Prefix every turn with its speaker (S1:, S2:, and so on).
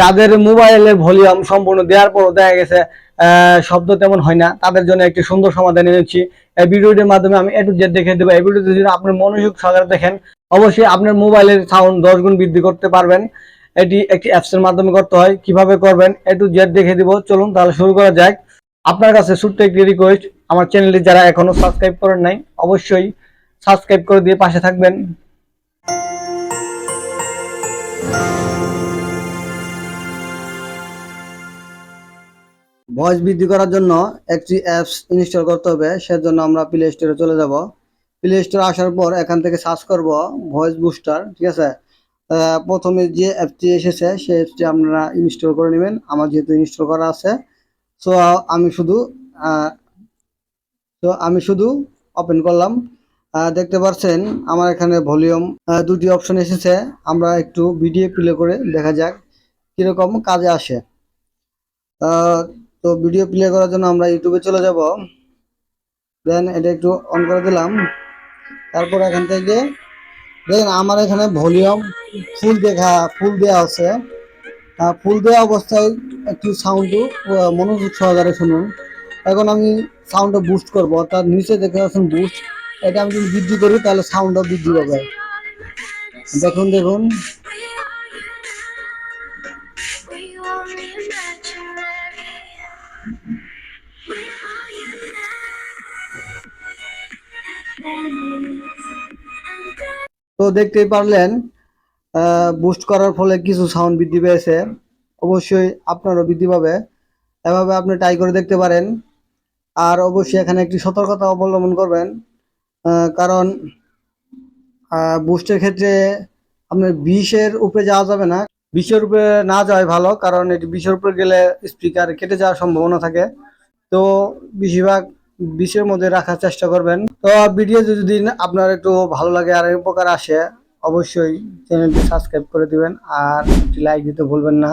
S1: যাদের মোবাইলের ভলিউম সম্পূর্ণ দেওয়ার পরও দেখা গেছে শব্দ তেমন হয় না। তাদের জন্য একটি সুন্দর সমাধান এনেছি এই ভিডিওটির মাধ্যমে আমি একটু জেড দেখে দেবো। এই ভিডিওতে যদি আপনি মনোযোগ সহকারে দেখেন, অবশ্যই আপনার মোবাইলের সাউন্ড দশ গুণ বৃদ্ধি করতে পারবেন। এটি একটি অ্যাপসের মাধ্যমে করতে হয়। কীভাবে করবেন একটু জেড দেখে দিব। চলুন তাহলে শুরু করা যাক। আপনার কাছে ছোট্ট একটি রিকোয়েস্ট আমার চ্যানেলটি যারা এখনও সাবস্ক্রাইব করেন নাই, অবশ্যই সাবস্ক্রাইব করে দিয়ে পাশে থাকবেন। ভয়েস বৃদ্ধি করার জন্য একটি অ্যাপস ইনস্টল করতে হবে, সেজন্য আমরা প্লে স্টোরে চলে যাব। প্লে স্টোরে আসার পর এখান থেকে সার্চ করব ভয়েস বুস্টার, ঠিক আছে? প্রথমে যে অ্যাপটি এসেছে, সেই অ্যাপটি আপনারা ইনস্টল করে নেবেন। আমার যেহেতু ইনস্টল করা আছে সো আমি শুধু তো আমি শুধু ওপেন করলাম। দেখতে পাচ্ছেন, আমার এখানে ভলিউম দুটি অপশন এসেছে। আমরা একটু ভিডিও প্লে করে দেখা যাক কীরকম কাজে আসে। তো ভিডিও প্লে করার জন্য আমরা ইউটিউবে চলে যাব। দেন এটা একটু অন করে দিলাম। তারপর এখান থেকে দেখেন আমার এখানে ভলিউম ফুল দেখা ফুল দেওয়া আছে। ফুল দেওয়া অবস্থায় একটু সাউন্ড মনোযোগ সহকারে শুনুন। এখন আমি সাউন্ডটা বুস্ট করব তার নিচে দেখে আছেন বুস্ট এটা আমি যদি বৃদ্ধি করি, তাহলে সাউন্ডটা বৃদ্ধি পাবে। দেখুন দেখুন। তো দেখতেই পারলেন বুস্ট করার ফলে কিছু সাউন্ড বৃদ্ধি পেয়েছে। অবশ্যই আপনারও বৃদ্ধি পাবে। এভাবে আপনি ট্রাই করে দেখতে পারেন। আর অবশ্যই এখানে একটি সতর্কতা অবলম্বন করবেন কারণ বুস্টের ক্ষেত্রে আপনার বিশের উপরে যাওয়া যাবে না। বিশের উপরে না যাওয়াই ভালো, কারণ এটি বিশের উপরে গেলে স্পিকার কেটে যাওয়ার সম্ভাবনা থাকে। তো বেশিরভাগ বিশের মধ্যে রাখার চেষ্টা করবেন। তো ভিডিও যদি আপনার একটু ভালো লাগে আর উপকার আসে, অবশ্যই চ্যানেলটি সাবস্ক্রাইব করে দিবেন আর একটি লাইক দিতে ভুলবেন না।